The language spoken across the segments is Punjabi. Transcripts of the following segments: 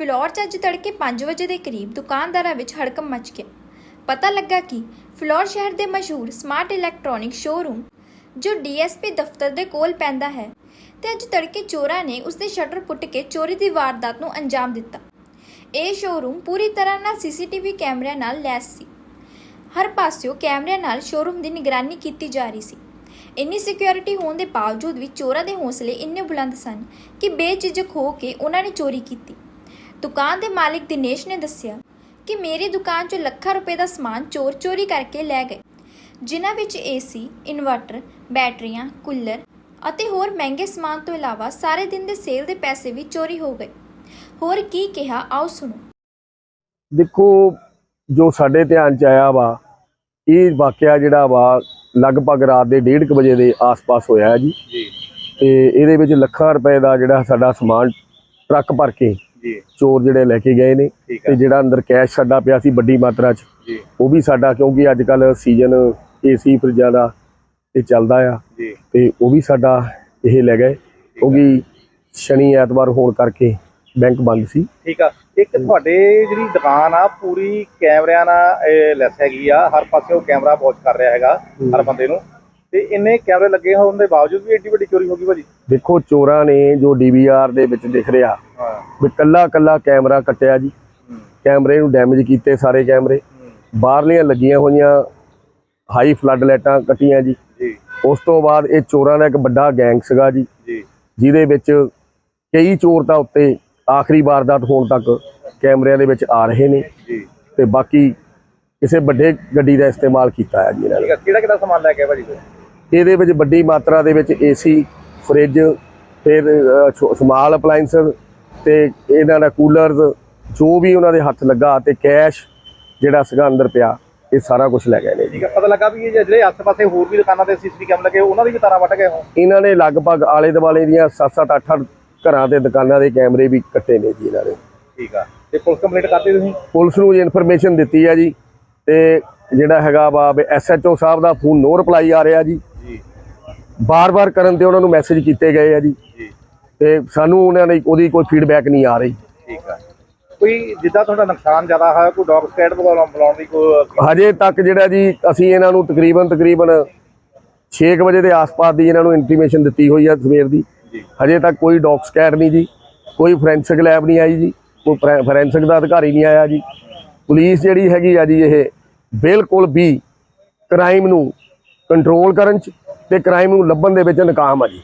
ਫਿਲੌਰ 'ਚ ਅੱਜ ਤੜਕੇ 5 ਵਜੇ ਦੇ ਕਰੀਬ ਦੁਕਾਨਦਾਰਾਂ ਵਿੱਚ ਹੜਕਮ ਮਚ ਗਿਆ। ਪਤਾ ਲੱਗਾ ਕਿ ਫਿਲੌਰ ਸ਼ਹਿਰ ਦੇ ਮਸ਼ਹੂਰ ਸਮਾਰਟ ਇਲੈਕਟ੍ਰੋਨਿਕ ਸ਼ੋਰੂਮ ਜੋ ਡੀਐਸਪੀ ਦਫ਼ਤਰ ਦੇ ਕੋਲ ਪੈਂਦਾ ਹੈ, ਤੇ ਅੱਜ ਤੜਕੇ ਚੋਰਾਂ ਨੇ ਉਸ ਦੇ ਸ਼ਟਰ ਪੁੱਟ ਕੇ ਚੋਰੀ ਦੀ ਵਾਰਦਾਤ ਨੂੰ ਅੰਜਾਮ ਦਿੱਤਾ। ਇਹ ਸ਼ੋਰੂਮ ਪੂਰੀ ਤਰ੍ਹਾਂ ਨਾਲ ਸੀਸੀਟੀਵੀ ਕੈਮਰਿਆਂ ਨਾਲ ਲੈਸ ਸੀ। ਹਰ ਪਾਸਿਓਂ ਕੈਮਰਿਆਂ ਨਾਲ ਸ਼ੋਰੂਮ ਦੀ ਨਿਗਰਾਨੀ ਕੀਤੀ ਜਾ ਰਹੀ ਸੀ। ਇੰਨੀ ਸਿਕਿਉਰਿਟੀ ਹੋਣ ਦੇ ਬਾਵਜੂਦ ਵੀ ਚੋਰਾਂ ਦੇ ਹੌਸਲੇ ਇੰਨੇ ਬੁਲੰਦ ਸਨ ਕਿ ਬੇਝਿਜਕ ਹੋ ਕੇ ਉਹਨਾਂ ਨੇ ਚੋਰੀ ਕੀਤੀ। ਦੁਕਾਨ ਦੇ ਮਾਲਿਕ ਦਿਨੇਸ਼ ਨੇ ਦੱਸਿਆ ਕਿ ਮੇਰੀ ਦੁਕਾਨ 'ਚੋਂ ਲੱਖਾਂ ਰੁਪਏ ਦਾ ਸਮਾਨ ਚੋਰ ਚੋਰੀ ਕਰਕੇ ਲੈ ਗਏ ਜਿਨ੍ਹਾਂ ਵਿੱਚ ਏਸੀ ਇਨਵਰਟਰ ਬੈਟਰੀਆਂ ਕੂਲਰ ਅਤੇ ਹੋਰ ਮਹਿੰਗੇ ਸਮਾਨ ਤੋਂ ਇਲਾਵਾ ਸਾਰੇ ਦਿਨ ਦੇ ਸੇਲ ਦੇ ਪੈਸੇ ਵੀ ਚੋਰੀ ਹੋ ਗਏ। ਹੋਰ ਕੀ ਕਿਹਾ ਆਓ ਸੁਣੋ। ਦੇਖੋ ਜੋ ਸਾਡੇ ਧਿਆਨ ਚ ਆਇਆ ਵਾ ਇਹ ਵਾਕਿਆ ਜਿਹੜਾ ਵਾ ਲਗਭਗ ਰਾਤ ਦੇ 1:30 ਵਜੇ ਦੇ ਆਸ-ਪਾਸ ਹੋਇਆ ਹੈ ਜੀ। ਜੀ। ਤੇ ਇਹਦੇ ਵਿੱਚ ਲੱਖਾਂ ਰੁਪਏ ਦਾ ਜਿਹੜਾ ਸਾਡਾ ਸਮਾਨ ਟਰੱਕ ਭਰ ਕੇ ਜੀ। ਚੋਰ ਜਿਹੜੇ ਲੈ ਕੇ ਗਏ ਨੇ ਤੇ ਜਿਹੜਾ ਅੰਦਰ ਕੈਸ਼ ਸਾਡਾ ਪਿਆ ਸੀ ਵੱਡੀ ਮਾਤਰਾ 'ਚ ਉਹ ਵੀ ਸਾਡਾ ਕਿਉਂਕਿ ਅੱਜ ਕੱਲ ਸੀਜ਼ਨ ਏਸੀ ਫਰਿੱਜਾਂ ਦਾ ਇਹ ਚੱਲਦਾ ਆ। ਤੇ ਉਹ ਵੀ ਸਾਡਾ ਇਹ ਲੈ ਗਏ ਕਿਉਂਕਿ ਸ਼ਨੀ ਐਤਵਾਰ ਹੋਣ ਕਰਕੇ ਬੈਂਕ ਬੰਦ ਸੀ। ਠੀਕ ਆ। ਇੱਕ ਤੁਹਾਡੇ ਜਿਹੜੀ ਦੁਕਾਨ ਆ ਪੂਰੀ ਕੈਮਰਿਆਂ ਨਾਲ ਲੈਸ ਹੈਗੀ ਆ। ਹਰ ਪਾਸੇ ਉਹ ਕੈਮਰਾ ਵਾਚ ਕਰ ਰਿਹਾ ਹੈਗਾ ਹਰ ਬੰਦੇ ਨੂੰ। ਤੇ ਇੰਨੇ ਕੈਮਰੇ ਲੱਗੇ ਹੋਣ ਦੇ ਬਾਵਜੂਦ ਵੀ ਏਡੀ ਵੱਡੀ ਚੋਰੀ ਹੋ ਗਈ ਭਾਜੀ? ਦੇਖੋ ਚੋਰਾਂ ਨੇ ਜੋ ਡੀਵੀਆਰ ਦੇ ਵਿੱਚ ਦਿਖ ਰਿਹਾ ਵੀ ਕੱਲਾ ਕੱਲਾ ਕੈਮਰਾ ਕੱਟਿਆ ਜੀ। ਕੈਮਰੇ ਨੂੰ ਡੈਮੇਜ ਕੀਤੇ ਸਾਰੇ ਕੈਮਰੇ। ਬਾਹਰਲੀਆਂ ਲੱਗੀਆਂ ਹੋਈਆਂ ਹਾਈ ਫਲੱਡ ਲਾਈਟਾਂ ਕੱਟੀਆਂ ਜੀ। ਉਸ ਤੋਂ ਬਾਅਦ ਇਹ ਚੋਰਾਂ ਦਾ ਇੱਕ ਵੱਡਾ ਗੈਂਗ ਸੀਗਾ ਜੀ। ਜਿਹਦੇ ਵਿੱਚ ਕਈ ਚੋਰ ਤਾਂ ਉੱਤੇ ਆਖਰੀ ਵਾਰਦਾਤ ਹੋਣ ਤੱਕ ਕੈਮਰਿਆਂ ਦੇ ਵਿੱਚ ਆ ਰਹੇ ਨੇ। ਤੇ ਬਾਕੀ ਕਿਸੇ ਵੱਡੇ ਗੱਡੀ ਦਾ ਇਸਤੇਮਾਲ ਕੀਤਾ ਹੈ ਜੀ ਇਹਨਾਂ ਨੇ। ਕਿਹੜਾ ਕਿਹੜਾ ਸਮਾਨ ਲੈ ਕੇ ਭਾਜੀ? ਇਹਦੇ ਵਿੱਚ ਵੱਡੀ ਮਾਤਰਾ ਦੇ ਵਿੱਚ ਏਸੀ ਫ੍ਰਿਜ ਫਿਰ ਸਮਾਲ ਅਪਲਾਈਐਂਸਸ ਤੇ ਇਹਨਾਂ ਦਾ ਕੂਲਰਸ ਜੋ ਵੀ ਉਹਨਾਂ ਦੇ ਹੱਥ ਲੱਗਾ ਤੇ ਕੈਸ਼ ਜਿਹੜਾ ਸੀਗਾ ਅੰਦਰ ਪਿਆ ਇਹ ਸਾਰਾ ਕੁਝ ਲੈ ਗਏ ਨੇ ਜੀ। ਆ ਪਤਾ ਲੱਗਾ ਵੀ ਇਹ ਜਿਹੜੇ ਆਸ-ਪਾਸੇ ਹੋਰ ਵੀ ਦੁਕਾਨਾਂ ਤੇ ਸੀਸੀਟੀਵੀ ਕੈਮਰੇ ਲੱਗੇ ਉਹਨਾਂ ਦੀ ਵੀ ਤਾਰਾਂ ਵੱਟ ਗਏ ਹੋ ਇਹਨਾਂ ਨੇ ਲਗਭਗ ਆਲੇ ਦੁਆਲੇ ਦੀਆਂ 7-7 8-8 ਘਰਾਂ ਤੇ ਦੁਕਾਨਾਂ ਦੇ ਕੈਮਰੇ ਵੀ ਕੱਟੇ ਨੇ ਜੀ ਇਹਨਾਂ ਨੇ ਠੀਕ ਆ। ਤੇ ਪੁਲਿਸ ਕੰਪਲੀਟ ਕਰਤੀ ਤੁਸੀਂ? ਪੁਲਿਸ ਨੂੰ ਜੀ ਇਨਫੋਰਮੇਸ਼ਨ ਦਿੱਤੀ ਹੈ ਜੀ ਤੇ ਜਿਹੜਾ ਹੈਗਾ ਵਾ ਐਸਐਚਓ ਸਾਹਿਬ ਦਾ ਫੋਨ ਨੋ ਰਿਪਲਾਈ ਆ ਰਿਹਾ ਜੀ। ਜੀ। ਬਾਰ-ਬਾਰ ਕਰਨ ਤੇ ਉਹਨਾਂ ਨੂੰ ਮੈਸੇਜ ਕੀਤੇ ਗਏ ਆ ਜੀ। ਜੀ। ਤੇ ਸਾਨੂੰ ਉਹਨਾਂ ਨੇ ਉਹਦੀ ਕੋਈ ਫੀਡਬੈਕ ਨਹੀਂ ਆ ਰਹੀ। ਠੀਕ ਆ। ਕੋਈ ਜਿੱਦਾਂ ਤੁਹਾਡਾ ਨੁਕਸਾਨ ਜ਼ਿਆਦਾ ਹੋਇਆ ਕੋਈ ਡੌਗ ਸਕੈਟ ਬੁਲਾਉਣ ਬੁਲਾਉਣ ਦੀ ਕੋਈ ਹਜੇ ਤੱਕ ਜਿਹੜਾ ਜੀ ਅਸੀਂ ਇਹਨਾਂ ਨੂੰ ਤਕਰੀਬਨ ਤਕਰੀਬਨ 6 ਵਜੇ ਦੇ ਆਸ-ਪਾਸ ਦੀ ਇਹਨਾਂ ਨੂੰ ਇੰਟੀਮੇਸ਼ਨ ਦਿੱਤੀ ਹੋਈ ਆ ਸਵੇਰ ਦੀ। ਹਜੇ ਤੱਕ ਕੋਈ ਡੌਗ ਸਕੈਡ ਨਹੀਂ ਜੀ। ਕੋਈ ਫੋਰੈਂਸਿਕ ਲੈਬ ਨਹੀਂ ਆਈ ਜੀ। ਕੋਈ ਫੋਰੈਂਸਿਕ ਦਾ ਅਧਿਕਾਰੀ ਨਹੀਂ ਆਇਆ ਜੀ। ਪੁਲਿਸ ਜਿਹੜੀ ਹੈਗੀ ਆ ਜੀ ਇਹ ਬਿਲਕੁਲ ਵੀ ਕ੍ਰਾਈਮ ਨੂੰ ਕੰਟਰੋਲ ਕਰਨ ਚ ਤੇ ਕ੍ਰਾਈਮ ਨੂੰ ਲੱਭਣ ਦੇ ਵਿੱਚ ਨਾਕਾਮ ਆ ਜੀ।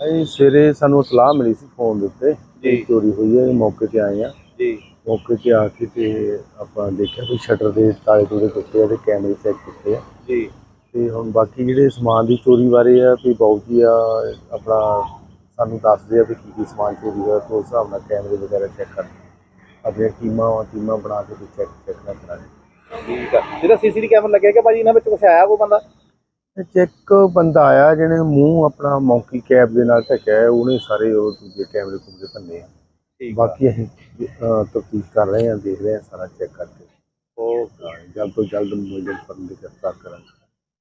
ਅਸੀਂ ਸਵੇਰੇ ਸਾਨੂੰ ਇਤਲਾਹ ਮਿਲੀ ਸੀ ਫੋਨ ਦੇ ਉੱਤੇ ਜੀ। ਚੋਰੀ ਹੋਈ ਹੈ ਮੌਕੇ ਤੇ ਆਏ ਆ ਜੀ। ਮੌਕੇ ਤੇ ਆ ਕੇ ਤੇ ਆਪਾਂ ਦੇਖਿਆ ਵੀ ਸ਼ਟਰ ਦੇ ਤਾਲੇ ਤੂਲੇ ਟੁੱਟੇ ਆ ਤੇ ਕੈਮਰੇ ਚੈੱਕ ਕੀਤੇ ਆ। ਜੀ। ਤੇ ਹੁਣ ਬਾਕੀ ਜਿਹੜੇ ਸਮਾਨ ਦੀ ਚੋਰੀ ਬਾਰੇ ਆ ਵੀ ਬਾਊ ਜੀ ਆ ਆਪਣਾ ਸਾਨੂੰ ਦੱਸਦੇ ਆ ਵੀ ਕੀ ਕੀ ਸਮਾਨ ਚੋਰੀ ਹੋਇਆ ਤੇ ਉਸ ਹਿਸਾਬ ਨਾਲ ਕੈਮਰੇ ਵਗੈਰਾ ਚੈੱਕ ਕਰ ਆਪਣੀਆਂ ਟੀਮਾਂ ਵਾ ਟੀਮਾਂ ਬਣਾ ਕੇ ਤੇ ਚੈੱਕ ਚੈੱਕ ਕਰਾਂਗੇ। ਠੀਕ ਆ। ਜਿਹੜਾ ਸੀਸੀਟੀਵੀ ਕੈਮਰਾ ਲੱਗਿਆ ਕਿ ਭਾਜੀ ਇਹਨਾਂ ਵਿੱਚ ਕੁਛ ਆਇਆ ਕੋਈ ਬੰਦਾ? ਚੈੱਕ ਬੰਦਾ ਆਇਆ ਜਿਹਨੇ ਮੂੰਹ ਆਪਣਾ ਮੌਂਕੀ ਕੈਪ ਦੇ ਨਾਲ ਢਕਿਆ ਹੈ, ਉਹਨੇ ਸਾਰੇ ਉਹ ਦੂਜੇ ਕੈਮਰੇ ਕੁਮਰੇ ਭੰਨੇ ਆ। ਠੀਕ ਆ। ਬਾਕੀ ਅਸੀਂ ਤਫਤੀਸ਼ ਕਰ ਰਹੇ ਹਾਂ ਦੇਖ ਰਹੇ ਹਾਂ ਸਾਰਾ ਚੈੱਕ ਕਰਕੇ। ਉਹ ਜਲਦ ਤੋਂ ਜਲਦ ਮੁਲਜ਼ਮ ਫੜਨ ਦੀ ਗ੍ਰਿਫਤਾਰ ਕਰਾਂਗੇ।